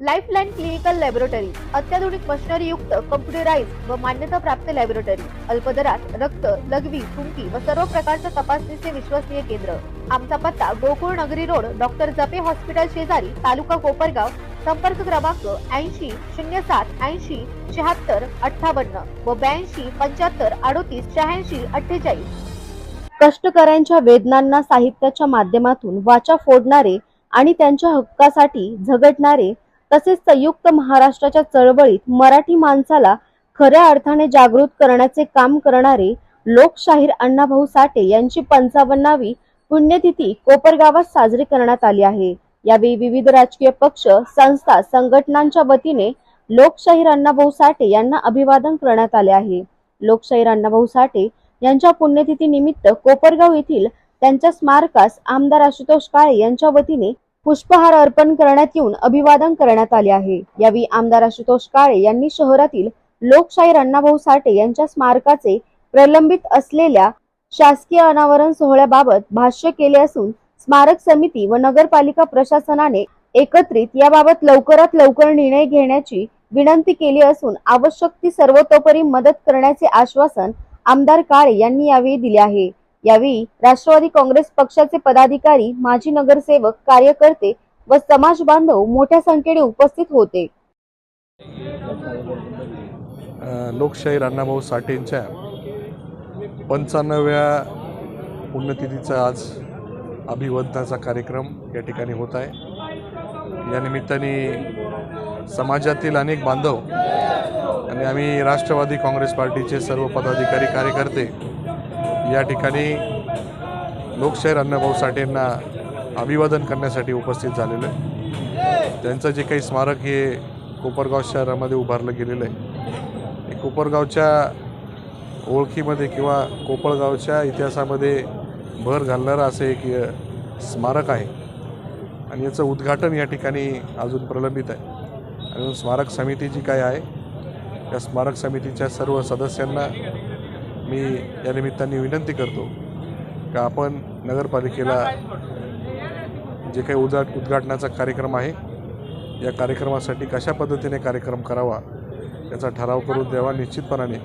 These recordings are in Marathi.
लाईफलाईन क्लिनिकल लॅबोरेटरी अत्याधुनिक मशिनरी युक्त कम्प्युटराइज व मान्यता प्राप्त लॅबोरेटरी अल्पदरात रक्त लघवी थुंकी व सर्व प्रकारच्या तपासणीचे विश्वसनीय केंद्र. आमचा पत्ता गोकुळ नगरी रोड डॉक्टर जपे हॉस्पिटल शेजारी तालुका कोपरगाव संपर्क क्रमांक ऐंशी शून्य सात ऐंशी शहात्तर अठ्ठावन्न व ब्याऐंशी पंच्याहत्तर अडोतीस शहाऐंशी अठ्ठेचाळीस. कष्टकऱ्यांच्या वेदनांना साहित्याच्या माध्यमातून वाचा फोडणारे आणि त्यांच्या हक्कासाठी झगडणारे तसेच संयुक्त महाराष्ट्राच्या चळवळीत मराठी माणसाला खऱ्या अर्थाने जागृत करण्याचे काम करणारे लोकशाहीर अण्णाभाऊ साठे यांची पंचावन्नावी पुण्यतिथी कोपरगावात साजरी करण्यात आली आहे. यावेळी विविध राजकीय पक्ष संस्था संघटनांच्या वतीने लोकशाहीर अण्णाभाऊ साठे यांना अभिवादन करण्यात आले आहे. लोकशाहीर अण्णाभाऊ साठे यांच्या पुण्यतिथी निमित्त कोपरगाव येथील त्यांच्या स्मारकास आमदार आशुतोष काळे यांच्या वतीने पुष्पहार अर्पण करण्यात येऊन अभिवादन करण्यात आले आहे. यावेळी आमदार आशुतोष काळे यांनी शहरातील लोकशाहीर अण्णाभाऊ साठे यांच्या स्मारकाचे प्रलंबित असलेल्या शासकीय अनावरण सोहळ्याबाबत भाष्य केले असून स्मारक समिती व नगरपालिका प्रशासनाने एकत्रित याबाबत लवकरात लवकर निर्णय घेण्याची विनंती केली असून आवश्यक ती सर्वतोपरी मदत करण्याचे आश्वासन आमदार काळे यांनी यावेळी दिले आहे. यावेळी राष्ट्रवादी काँग्रेस पक्षाचे पदाधिकारी माजी नगरसेवक कार्यकर्ते व समाज बांधव मोठ्या संख्येने उपस्थित होते. लोकशाहीर अण्णाभाऊ साठेंच्या पंचाण्णव्या पुण्यतिथीचा आज अभिवंताचा कार्यक्रम या ठिकाणी होत आहे. या निमित्ताने समाजातील अनेक बांधव आणि आम्ही राष्ट्रवादी काँग्रेस पार्टीचे सर्व पदाधिकारी कार्यकर्ते या ठिकाणी लोकशाहीर अण्णाभाऊ साठेंना अभिवादन करण्यासाठी उपस्थित झालेलं आहे. त्यांचं जे काही स्मारक हे कोपरगाव शहरामध्ये उभारलं गेलेलं आहे. कोपरगावच्या ओळखीमध्ये किंवा कोपरगावच्या इतिहासामध्ये भर घालणारं असं एक स्मारक आहे. आणि याचं उद्घाटन या ठिकाणी अजून प्रलंबित आहे. अजून म्हणून स्मारक समिती जी काय आहे त्या स्मारक समितीच्या सर्व सदस्यांना मी या निमित्ताने विनंती करतो का आपण नगरपालिकेला जे काही उद्घा उद्घाटनाचा कार्यक्रम आहे या कार्यक्रमासाठी कशा पद्धतीने कार्यक्रम करावा याचा ठराव करून द्यावा. निश्चितपणाने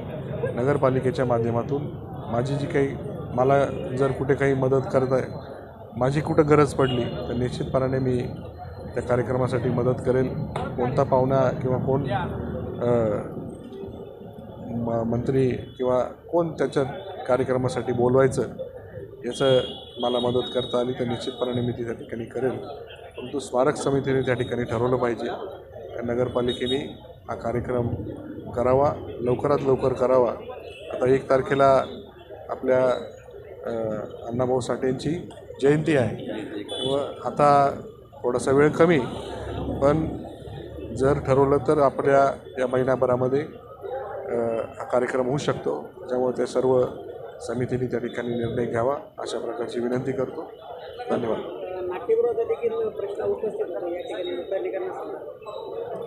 नगरपालिकेच्या माध्यमातून माझी जी काही मला जर कुठे काही मदत करत आहे माझी कुठं गरज पडली तर निश्चितपणाने मी त्या कार्यक्रमासाठी मदत करेल कोणता पाहुणा किंवा कोण म- मंत्री किंवा कोण त्याच्या कार्यक्रमासाठी बोलवायचं याचं मला मदत करता आली. तर निश्चितपणाने मी ती त्या ठिकाणी करेल. परंतु स्मारक समितीने त्या ठिकाणी ठरवलं पाहिजे. नगरपालिकेने हा कार्यक्रम करावा लवकरात लवकर करावा. आता एक तारखेला आपल्या अण्णाभाऊ साठेंची जयंती आहे. व आता थोडासा वेळ कमी पण जर ठरवलं तर आपल्या या महिन्याभरामध्ये हा कार्यक्रम होऊ शकतो. त्यामुळे ते सर्व समितीने त्या ठिकाणी निर्णय घ्यावा अशा प्रकारची विनंती करतो. धन्यवाद.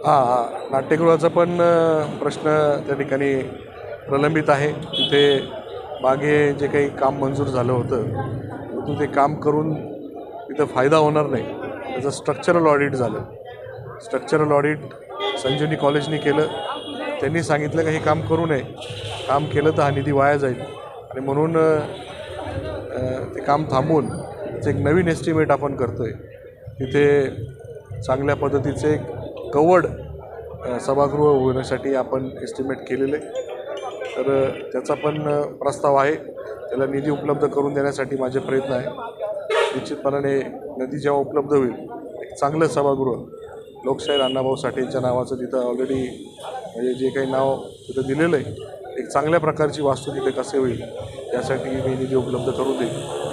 हां हां. नाट्यगृहाचा पण प्रश्न त्या ठिकाणी प्रलंबित आहे. तिथे मागे जे काही काम मंजूर झालं होतं परंतु ते काम करून तिथं फायदा होणार नाही. त्याचं स्ट्रक्चरल ऑडिट झालं. स्ट्रक्चरल ऑडिट संजीवनी कॉलेजनी केलं. त्यांनी सांगितलं का हे काम करू नये. काम केलं तर हा निधी वाया जाईल. आणि म्हणून ते काम थांबवून एक नवीन एस्टिमेट आपण करतो आहे तिथे चांगल्या पद्धतीचे एक कवड सभागृह होण्यासाठी आपण एस्टिमेट केलेले तर त्याचा पण प्रस्ताव आहे. त्याला निधी उपलब्ध करून देण्यासाठी माझे प्रयत्न आहे. निश्चितपणाने नदी जेव्हा उपलब्ध होईल एक चांगलं सभागृह लोकशाहीर अण्णाभाऊ साठेंच्या नावाचं तिथं ऑलरेडी म्हणजे जे काही नाव तिथं दिलेलं आहे एक चांगल्या प्रकारची वास्तू तिथे कसे होईल यासाठी मी निधी उपलब्ध करून देईल